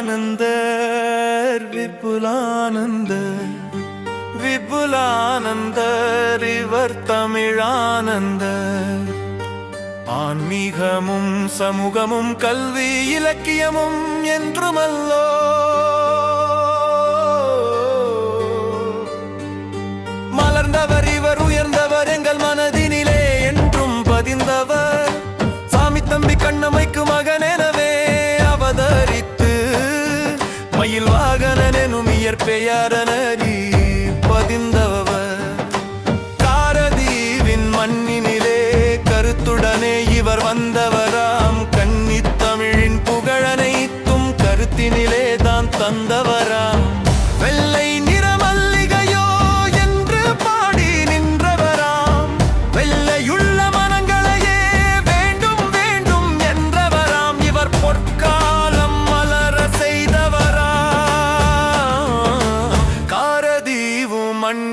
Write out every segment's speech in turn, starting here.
விபுலானந்தர் விபுலானந்தர் விபுலானந்தர் இவர் தமிழானந்தர் ஆன்மீகமும் சமூகமும் கல்வி இலக்கியமும் என்றுமல்லோ. மலர்ந்தவர் இவர் உயர்ந்தவர் பெயரனடி பதிந்தவ. காரதீவின் மண்ணினிலே கருத்துடனே இவர் வந்தவராம். கன்னி தமிழின் புகழனைத்தும் கருத்தினிலே தான் தந்தவர்.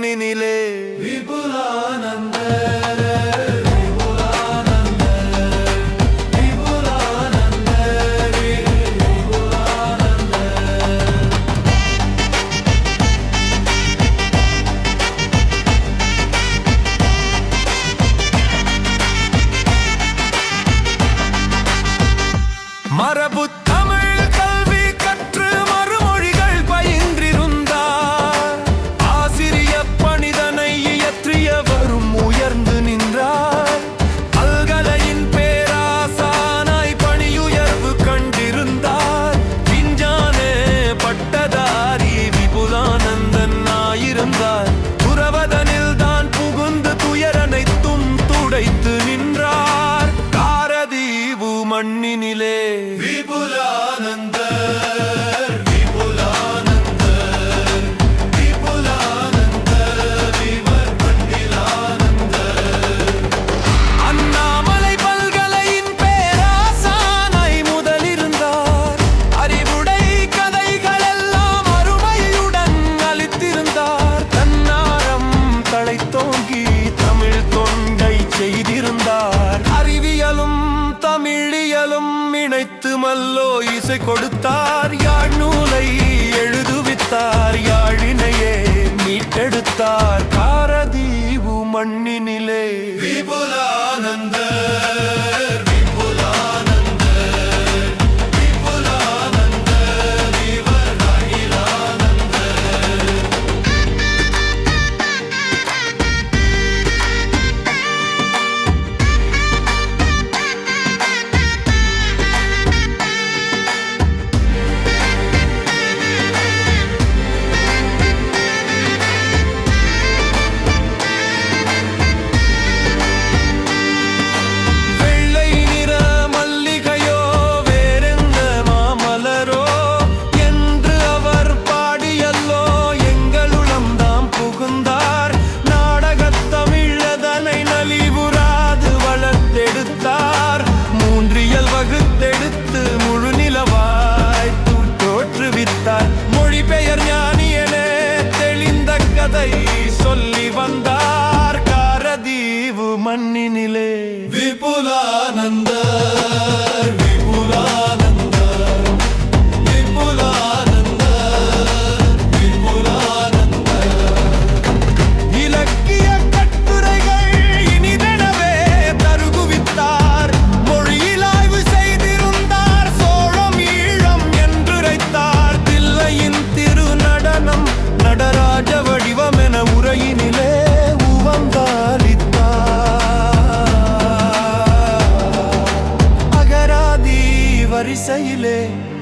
வானினிலே திருமல்லோ இசை கொடுத்தார். யாழ் நூலை எழுதுவித்தார். யாழினையே மீட்டெடுத்தார். காரதீவு மண்ணினிலே. விபுலானந்தர்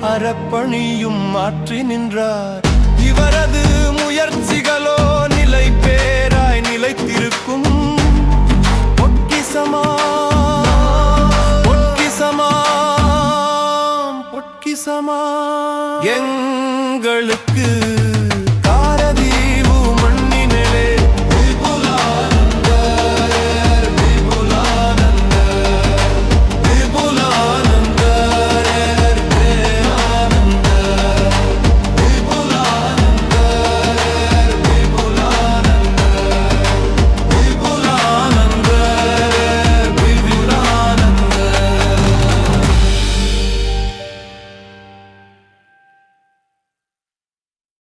அறப்பணியும் மாற்றி நின்றார். இவரது முயற்சிகளோ நிலை பேராய் நிலைத்திருக்கும். பொக்கிசமா எங்களுக்கு